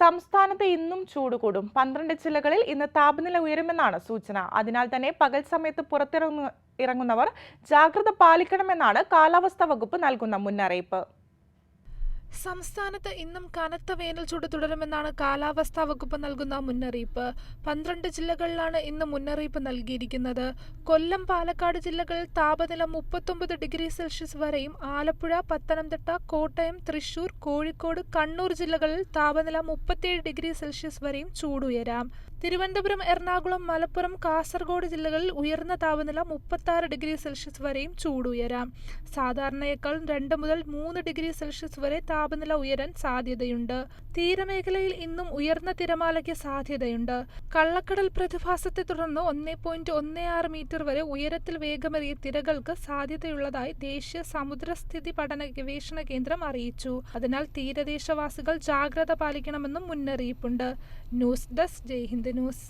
സംസ്ഥാനത്ത് ഇന്നും ചൂട് കൂടും. പന്ത്രണ്ട് ജില്ലകളിൽ ഇന്ന് താപനില ഉയരുമെന്നാണ് സൂചന. അതിനാൽ തന്നെ പകൽ സമയത്ത് പുറത്തിറങ്ങുന്നവർ ജാഗ്രത പാലിക്കണമെന്നാണ് കാലാവസ്ഥാ വകുപ്പ് നൽകുന്ന മുന്നറിയിപ്പ്. സംസ്ഥാനത്ത് ഇന്നും കനത്ത വേനൽ ചൂട് തുടരുമെന്നാണ് കാലാവസ്ഥാ വകുപ്പ് നൽകുന്ന മുന്നറിയിപ്പ്. പന്ത്രണ്ട് ജില്ലകളിലാണ് ഇന്ന് മുന്നറിയിപ്പ് നൽകിയിരിക്കുന്നത്. കൊല്ലം പാലക്കാട് ജില്ലകളിൽ താപനില മുപ്പത്തൊമ്പത് ഡിഗ്രി സെൽഷ്യസ് വരെയും ആലപ്പുഴ പത്തനംതിട്ട കോട്ടയം തൃശൂർ കോഴിക്കോട് കണ്ണൂർ ജില്ലകളിൽ താപനില മുപ്പത്തിയേഴ് ഡിഗ്രി സെൽഷ്യസ് വരെയും ചൂടുയരാം. തിരുവനന്തപുരം എറണാകുളം മലപ്പുറം കാസർഗോഡ് ജില്ലകളിൽ ഉയർന്ന താപനില മുപ്പത്തി ഡിഗ്രി സെൽഷ്യസ് വരെയും ചൂടുയരാം. സാധാരണയേക്കാൾ രണ്ട് മുതൽ മൂന്ന് ഡിഗ്രി സെൽഷ്യസ് വരെ താപനില ഉയരാൻ സാധ്യതയുണ്ട്. തീരമേഖലയിൽ ഇന്നും ഉയർന്ന തിരമാലയ്ക്ക് സാധ്യതയുണ്ട്. കള്ളക്കടൽ പ്രതിഭാസത്തെ തുടർന്ന് ഒന്നേ പോയിന്റ് ഒന്നേ ആറ് മീറ്റർ വരെ ഉയരത്തിൽ വേഗമേറിയ തിരകൾക്ക് സാധ്യതയുള്ളതായി ദേശീയ സമുദ്രസ്ഥിതി പഠന ഗവേഷണ കേന്ദ്രം അറിയിച്ചു. അതിനാൽ തീരദേശവാസികൾ ജാഗ്രത പാലിക്കണമെന്നും മുന്നറിയിപ്പുണ്ട്. News desk Jaihind news.